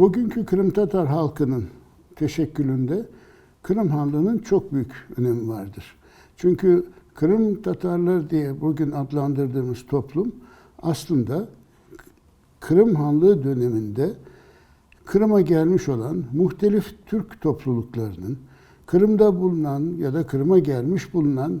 Bugünkü Kırım Tatar halkının teşekkülünde Kırım Hanlığı'nın çok büyük önemi vardır. Çünkü Kırım Tatarları diye bugün adlandırdığımız toplum aslında Kırım Hanlığı döneminde Kırım'a gelmiş olan muhtelif Türk topluluklarının, Kırım'da bulunan ya da Kırım'a gelmiş bulunan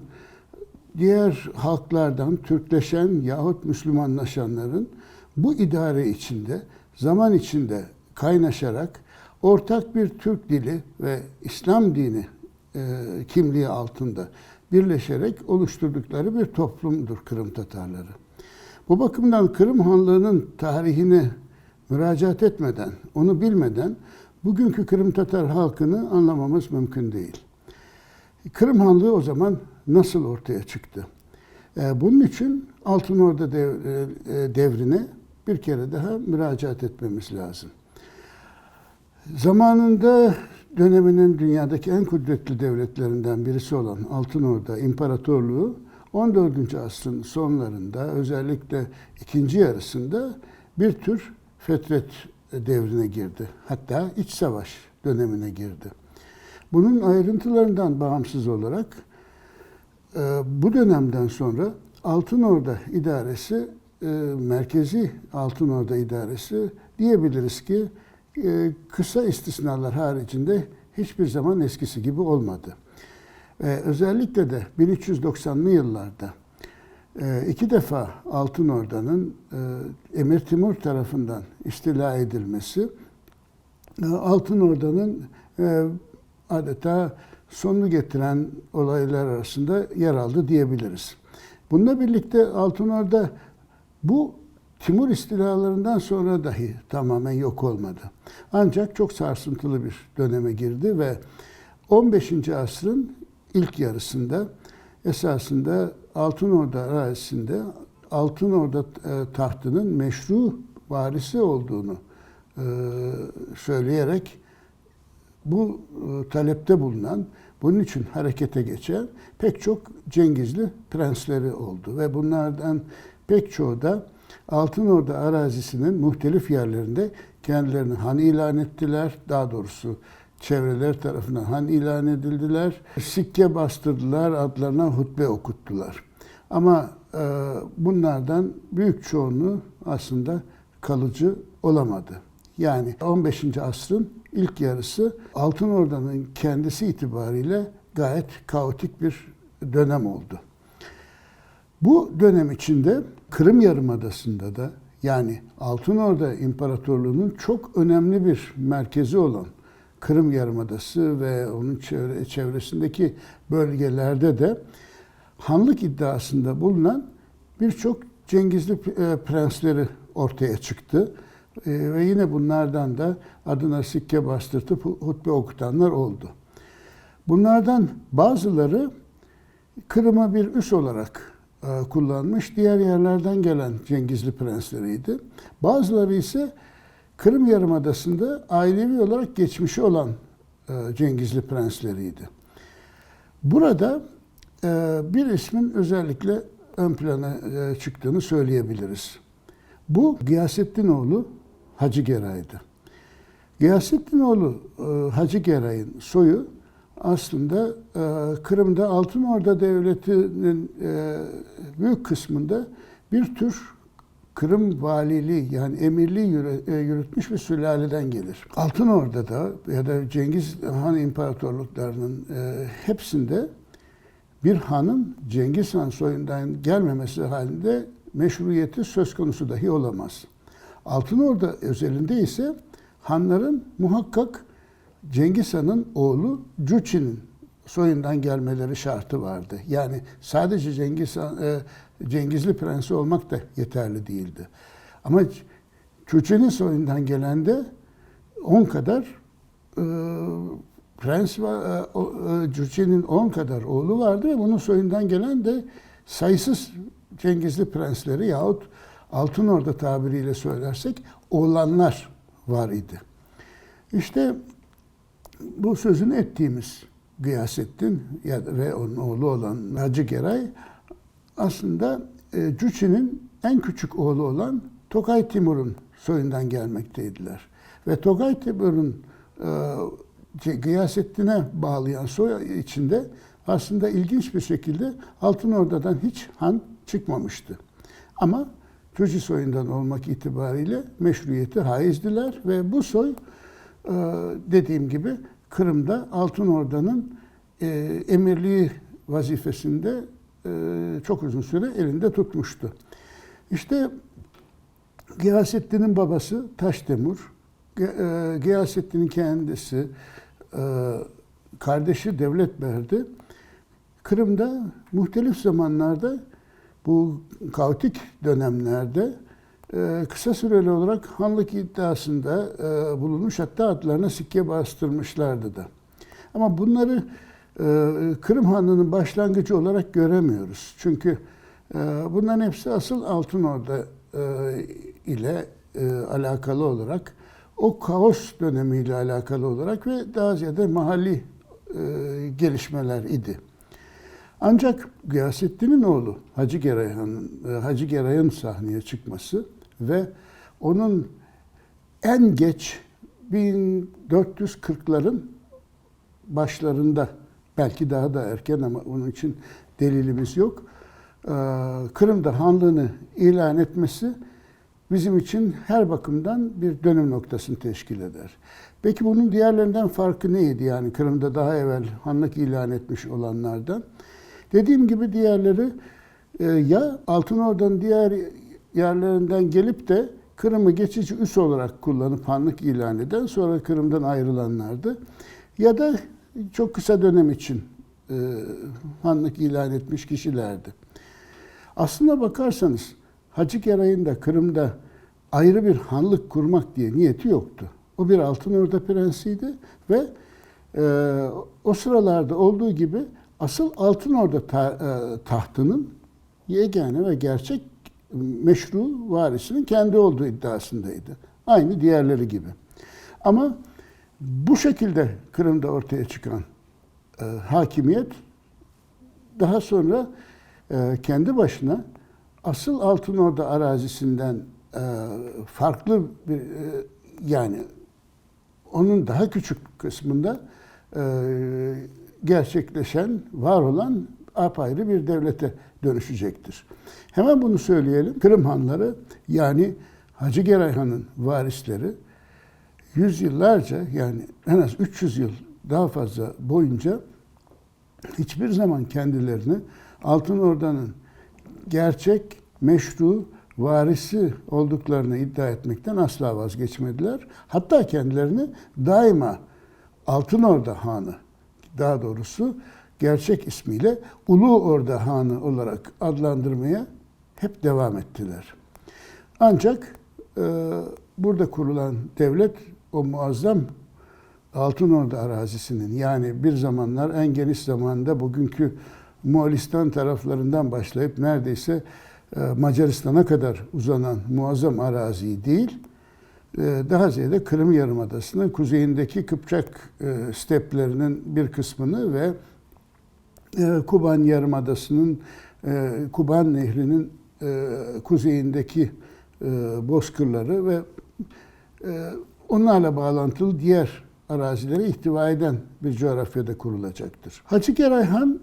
diğer halklardan Türkleşen yahut Müslümanlaşanların bu idare içinde, zaman içinde kaynaşarak ortak bir Türk dili ve İslam dini e, kimliği altında birleşerek oluşturdukları bir toplumdur Kırım Tatarları. Bu bakımdan Kırım Hanlığı'nın tarihine müracaat etmeden, onu bilmeden bugünkü Kırım Tatar halkını anlamamız mümkün değil. Kırım Hanlığı o zaman nasıl ortaya çıktı? Ee, Bunun için Altınorda e, devrine bir kere daha müracaat etmemiz lazım. Zamanında döneminin dünyadaki en kudretli devletlerinden birisi olan Altınorda İmparatorluğu 14. asrın sonlarında özellikle ikinci yarısında bir tür fetret devrine girdi. Hatta iç savaş dönemine girdi. Bunun ayrıntılarından bağımsız olarak e, bu dönemden sonra Altınorda idaresi, e, merkezi Altınorda idaresi diyebiliriz ki e, kısa istisnalar haricinde hiçbir zaman eskisi gibi olmadı. E, özellikle de 1390'lı yıllarda e, iki defa Altınordu'nun e, Emir Timur tarafından istila edilmesi e, Altınordu'nun e, adeta sonunu getiren olaylar arasında yer aldı diyebiliriz. Bununla birlikte Altınordu bu Timur istilalarından sonra dahi tamamen yok olmadı. Ancak çok sarsıntılı bir döneme girdi ve 15. asrın ilk yarısında esasında Altınordu arazisinde Altınordu e, tahtının meşru varisi olduğunu e, söyleyerek bu e, talepte bulunan, bunun için harekete geçen pek çok Cengizli prensleri oldu ve bunlardan pek çoğu da Altınordu arazisinin muhtelif yerlerinde kendilerini han ilan ettiler. Daha doğrusu çevreler tarafından han ilan edildiler. Sikke bastırdılar, adlarına hutbe okuttular. Ama e, bunlardan büyük çoğunluğu aslında kalıcı olamadı. Yani 15. asrın ilk yarısı Altınordu'nun kendisi itibariyle gayet kaotik bir dönem oldu. Bu dönem içinde Kırım Yarımadası'nda da yani Altınordu İmparatorluğu'nun çok önemli bir merkezi olan Kırım Yarımadası ve onun çevre, çevresindeki bölgelerde de hanlık iddiasında bulunan birçok Cengizli e, prensleri ortaya çıktı. E, ve yine bunlardan da adına sikke bastırtıp hutbe okutanlar oldu. Bunlardan bazıları Kırım'a bir üs olarak kullanmış, diğer yerlerden gelen Cengizli prensleriydi. Bazıları ise Kırım Yarımadası'nda ailevi olarak geçmişi olan e, Cengizli prensleriydi. Burada e, bir ismin özellikle ön plana e, çıktığını söyleyebiliriz. Bu Giyasettinoğlu Hacı Geray'dı. Giyasettinoğlu e, Hacı Geray'ın soyu aslında e, Kırım'da Altınorda Devleti'nin e, büyük kısmında bir tür Kırım valiliği yani emirliği e, yürütmüş bir sülaleden gelir. Altınordu'da ya da Cengiz Han imparatorluklarının e, hepsinde bir hanın Cengiz Han soyundan gelmemesi halinde meşruiyeti söz konusu dahi olamaz. Altınordu özelinde ise hanların muhakkak Cengiz Han'ın oğlu Cüçi'nin soyundan gelmeleri şartı vardı. Yani sadece Cengiz Han, e, Cengizli prensi olmak da yeterli değildi. Ama Cüçi'nin soyundan gelen de 10 kadar e, prens var, e, e, Cüçi'nin 10 kadar oğlu vardı ve bunun soyundan gelen de sayısız Cengizli prensleri yahut Altınorda tabiriyle söylersek oğlanlar var idi. İşte bu sözünü ettiğimiz Gıyasettin ve onun oğlu olan Hacı Geray aslında e, Cüçi'nin en küçük oğlu olan Tokay Timur'un soyundan gelmekteydiler. Ve Togay Timur'un e, Gıyasettin'e bağlayan soy içinde aslında ilginç bir şekilde Altınordu'dan hiç han çıkmamıştı. Ama Tuci soyundan olmak itibariyle meşruiyeti haizdiler ve bu soy dediğim gibi Kırım'da Altınordu'nun e, emirliği vazifesinde e, çok uzun süre elinde tutmuştu. İşte Giyasettin'in babası Taşdemir, Ge- e, Giyasettin'in kendisi, kardeşi Devlet Berdi, Kırım'da muhtelif zamanlarda bu kaotik dönemlerde e, kısa süreli olarak hanlık iddiasında e, bulunmuş hatta adlarına sikke bastırmışlardı da. Ama bunları e, Kırım Hanlığı'nın başlangıcı olarak göremiyoruz. Çünkü e, bunların hepsi asıl Altınorda e, ile alakalı olarak o kaos dönemiyle alakalı olarak ve daha ziyade mahalli gelişmeler idi. Ancak Gıyasettin'in oğlu Hacı Gerayhan'ın Hacı Geray'ın sahneye çıkması ve onun en geç 1440'ların başlarında belki daha da erken ama onun için delilimiz yok. Kırım'da hanlığını ilan etmesi bizim için her bakımdan bir dönüm noktasını teşkil eder. Peki bunun diğerlerinden farkı neydi? Yani Kırım'da daha evvel hanlık ilan etmiş olanlardan. Dediğim gibi diğerleri ya Altınordu'nun diğer yerlerinden gelip de Kırım'ı geçici üs olarak kullanıp hanlık ilan eden sonra Kırım'dan ayrılanlardı. Ya da çok kısa dönem için e, hanlık ilan etmiş kişilerdi. Aslına bakarsanız Hacı Geray'ın da Kırım'da ayrı bir hanlık kurmak diye niyeti yoktu. O bir Altınorda prensiydi ve e, o sıralarda olduğu gibi asıl Altınorda ta, e, tahtının yegane ve gerçek meşru varisinin kendi olduğu iddiasındaydı. Aynı diğerleri gibi. Ama bu şekilde Kırım'da ortaya çıkan e, hakimiyet daha sonra e, kendi başına asıl Altınorda arazisinden e, farklı bir e, yani onun daha küçük kısmında e, gerçekleşen, var olan apayrı bir devlete dönüşecektir. Hemen bunu söyleyelim. Kırım Hanları yani Hacı Geray Han'ın varisleri yüzyıllarca yani en az 300 yıl daha fazla boyunca hiçbir zaman kendilerini Altın Orda'nın gerçek, meşru varisi olduklarını iddia etmekten asla vazgeçmediler. Hatta kendilerini daima Altın Orda Hanı, daha doğrusu gerçek ismiyle Ulu Orda Hanı olarak adlandırmaya hep devam ettiler. Ancak e, burada kurulan devlet o muazzam Altınordu arazisinin yani bir zamanlar en geniş zamanda bugünkü Moğolistan taraflarından başlayıp neredeyse e, Macaristan'a kadar uzanan muazzam arazi değil, e, daha ziyade Kırım Yarımadası'nın kuzeyindeki Kıpçak e, steplerinin bir kısmını ve Kuban Yarımadası'nın Kuban Nehri'nin kuzeyindeki bozkırları ve onlarla bağlantılı diğer arazileri ihtiva eden bir coğrafyada kurulacaktır. Hacı Geray Han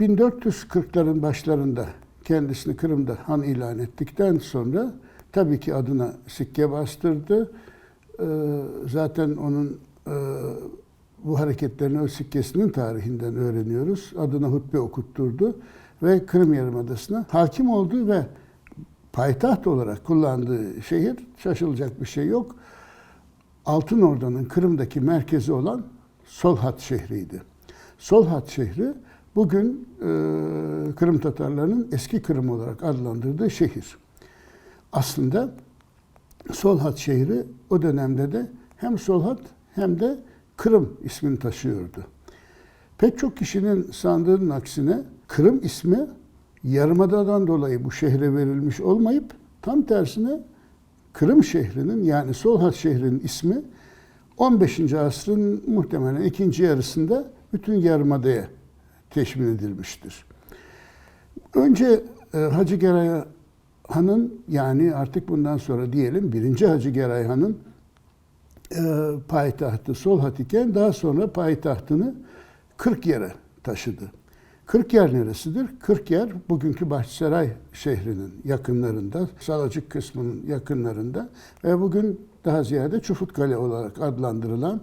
1440'ların başlarında kendisini Kırım'da han ilan ettikten sonra tabii ki adına sikke bastırdı. Zaten onun bu hareketlerini o sikkesinin tarihinden öğreniyoruz. Adına hutbe okutturdu ve Kırım Yarımadası'na hakim oldu ve payitaht olarak kullandığı şehir şaşılacak bir şey yok. Altın Orda'nın Kırım'daki merkezi olan Solhat şehriydi. Solhat şehri bugün e, Kırım Tatarlarının eski Kırım olarak adlandırdığı şehir. Aslında Solhat şehri o dönemde de hem Solhat hem de Kırım ismini taşıyordu. Pek çok kişinin sandığının aksine Kırım ismi Yarımada'dan dolayı bu şehre verilmiş olmayıp tam tersine Kırım şehrinin yani Solhat şehrinin ismi 15. asrın muhtemelen ikinci yarısında bütün Yarımada'ya teşmin edilmiştir. Önce e, Hacı Geray Han'ın yani artık bundan sonra diyelim birinci Hacı Geray Han'ın payitahtı Solhat iken daha sonra payitahtını Kırkyer'e taşıdı. Kırkyer neresidir? Kırkyer bugünkü Bahçesaray şehrinin yakınlarında, Salacık kısmının yakınlarında ve bugün daha ziyade Çufutkale olarak adlandırılan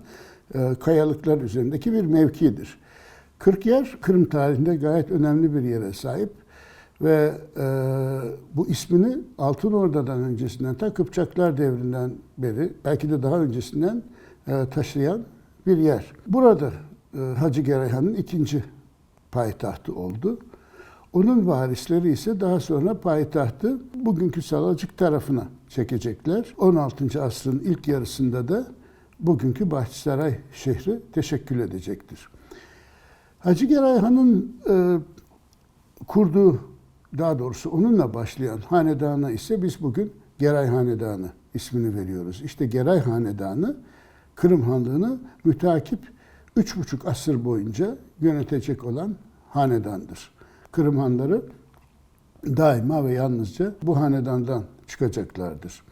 e, kayalıklar üzerindeki bir mevkidir. Kırkyer Kırım tarihinde gayet önemli bir yere sahip ve e, bu ismini Altın Orda'dan öncesinden ta Kıpçaklar devrinden beri belki de daha öncesinden e, taşıyan bir yer. Burada e, Hacı Gereyhan'ın ikinci payitahtı oldu. Onun varisleri ise daha sonra payitahtı bugünkü Salacık tarafına çekecekler. 16. asrın ilk yarısında da bugünkü Bahçesaray şehri teşekkül edecektir. Hacı Gerayhan'ın e, kurduğu, daha doğrusu onunla başlayan hanedana ise biz bugün Geray Hanedanı ismini veriyoruz. İşte Geray Hanedanı Kırım Hanlığı'nı mütakip üç buçuk asır boyunca yönetecek olan hanedandır. Kırım Hanları daima ve yalnızca bu hanedandan çıkacaklardır.